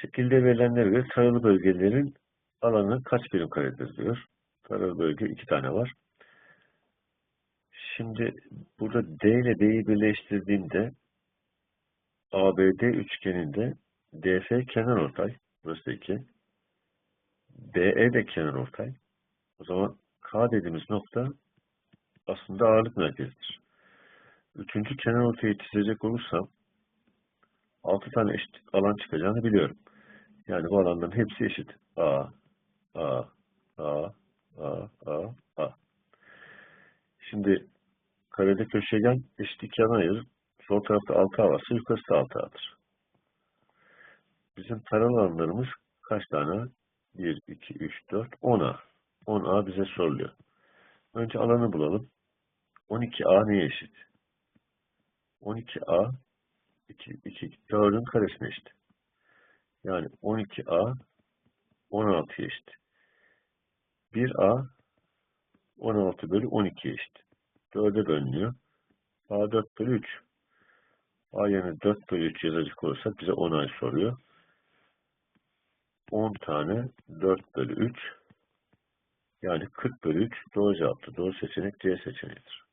Şekilde verilenlere göre taralı bölgelerin alanı kaç birim karedir diyor. Taralı bölge iki tane var. Şimdi burada D ile D'yi birleştirdiğimde ABD üçgeninde DF kenarortay. Burası da 2. BE de kenarortay. O zaman K dediğimiz nokta aslında ağırlık merkezidir. Üçüncü kenarortayı çizecek olursam 6 tane eşit alan çıkacağını biliyorum. Yani bu alanların hepsi eşit. A, A, A, A, A, A. Şimdi karede köşegen eşit iki yana ayırır. Sol tarafta 6A varsa yukarısı 6A'dır. Bizim taralı alanlarımız kaç tane? 1, 2, 3, 4, 10A. 10A bize soruluyor. Önce alanı bulalım. 12A neye eşit? 12A 2, 2, 4'ün karesine eşit. Yani 12A 16'ya eşit. 1A 16 bölü 12 eşit. 4'e bölünüyor. A 4 bölü 3. A yerine 4 bölü 3 yazacak olursak bize 10 ay soruyor. 10 tane 4 bölü 3 yani 40 bölü 3 doğru cevaptır. Doğru seçenek C seçeneğidir.